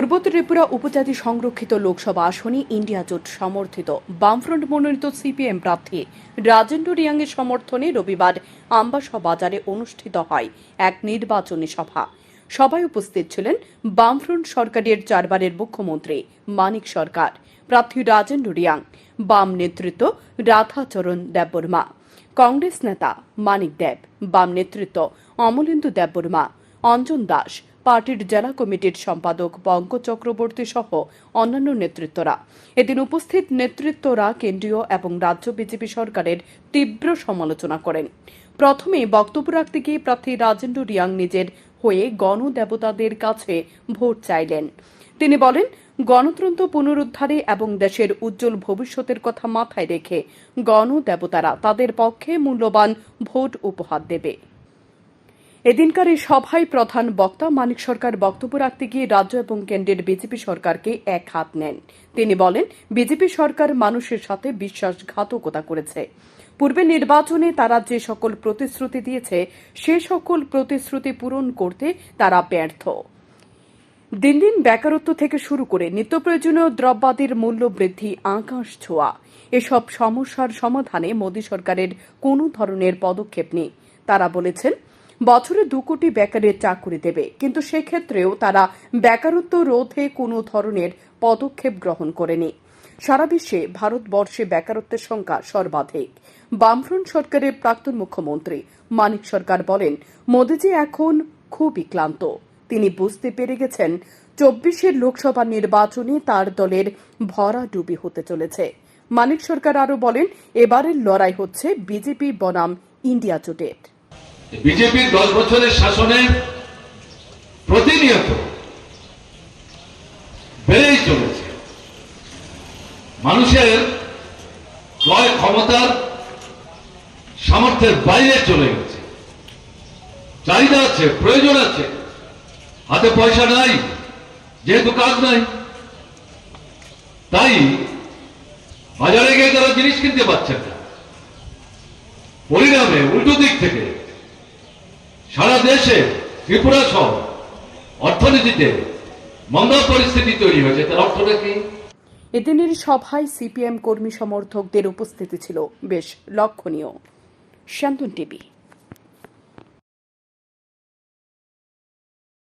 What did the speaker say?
পূর্ব ত্রিপুরা উপজাতি সংরক্ষিত লোকসভা আসনে ইন্ডিয়া জোট সমর্থিত। বামফ্রন্ট মনোনীত সিপিএম প্রার্থী রাজেন্দ্র রিয়াংয়ের সমর্থনে রবিবার আম্বাসা বাজারে অনুষ্ঠিত হয় এক নির্বাচনী সভা। সভায় উপস্থিত ছিলেন বামফ্রন্ট সরকারের চারবারের মুখ্যমন্ত্রী মানিক সরকার, প্রার্থী রাজেন্দ্র রিয়াং, বাম নেতৃত্ব রাধাচরণ দেববর্মা, কংগ্রেস নেতা মানিক দেব, বাম নেতৃত্ব অমলেন্দু দেববর্মা, অঞ্জন দাস পার্টির জেলা কমিটির সম্পাদক পঙ্কজ চক্রবর্তী সহ অন্যান্য নেতৃত্বরা। এদিন উপস্থিত নেতৃত্বরা কেন্দ্রীয় এবং রাজ্য বিজেপি সরকারের তীব্র সমালোচনা করেন। প্রথমে বক্তব্য রাখতে গিয়ে প্রার্থী রাজেন্দ্র রিয়াং নিজের হয়ে গণদেবতাদের কাছে ভোট চাইলেন। তিনি বলেন, গণতন্ত্র পুনরুদ্ধারে এবং দেশের উজ্জ্বল ভবিষ্যতের কথা মাথায় রেখে গণদেবতারা তাদের পক্ষে মূল্যবান ভোট উপহার দেবে। এদিনকার এই সভায় প্রধান বক্তা মানিক সরকার বক্তব্য রাখতে গিয়ে রাজ্য এবং কেন্দ্রের বিজেপি সরকারকে এক হাত নেন। তিনি বলেন, বিজেপি সরকার মানুষের সাথে বিশ্বাসঘাতকতা করেছে। পূর্বে নির্বাচনে তারা যে সকল প্রতিশ্রুতি দিয়েছে, সে সকল প্রতিশ্রুতি পূরণ করতে তারা ব্যর্থ। দিন দিন বেকারত্ব থেকে শুরু করে নিত্য প্রয়োজনীয় দ্রব্যাদির মূল্য বৃদ্ধি, আকাশ ছোঁয়া। এসব সমস্যার সমাধানে মোদী সরকারের কোনো ধরনের পদক্ষেপ নেই। তারা বলেছেন বছরে দু কোটি বেকারের চাকুরি দেবে। কিন্তু সেক্ষেত্রেও তারা বেকারত্ব রোধে কোনো ধরনের পদক্ষেপ গ্রহণ করেনি। সারা বিশ্বে ভারতবর্ষে বেকারত্বের সংখ্যা সর্বাধিক। বামফ্রন্ট সরকারের প্রাক্তন মুখ্যমন্ত্রী মানিক সরকার বলেন, মোদীজি এখন খুবই ক্লান্ত। তিনি বুঝতে পেরে গেছেন, চব্বিশের লোকসভা নির্বাচনে তার দলের ভরাডুবি হতে চলেছে। মানিক সরকার আরও বলেন, এবারের লড়াই হচ্ছে বিজেপি বনাম ইন্ডিয়া জোটের। বিজেপির দশ বছরের শাসনে প্রতিনিয়ত বেড়েই চলেছে। মানুষের ক্রয় ক্ষমতার সামর্থ্যের বাইরে চলে গেছে। চাহিদা আছে, প্রয়োজন আছে। হাতে পয়সা নাই, যেহেতু কাজ নাই। তাই বাজারে গিয়ে তারা জিনিস কিনতে পারছেন না। পরিণামে উল্টো দিক থেকে সারা দেশে ত্রিপুরা সহ অর্থনীতিতে মন্দা পরিস্থিতি তৈরি হয়েছে। তার অর্থটা কি? এদিনের সভায় সিপিএম কর্মী সমর্থকদের উপস্থিতি ছিল বেশ লক্ষণীয়। শান্তন টিভি।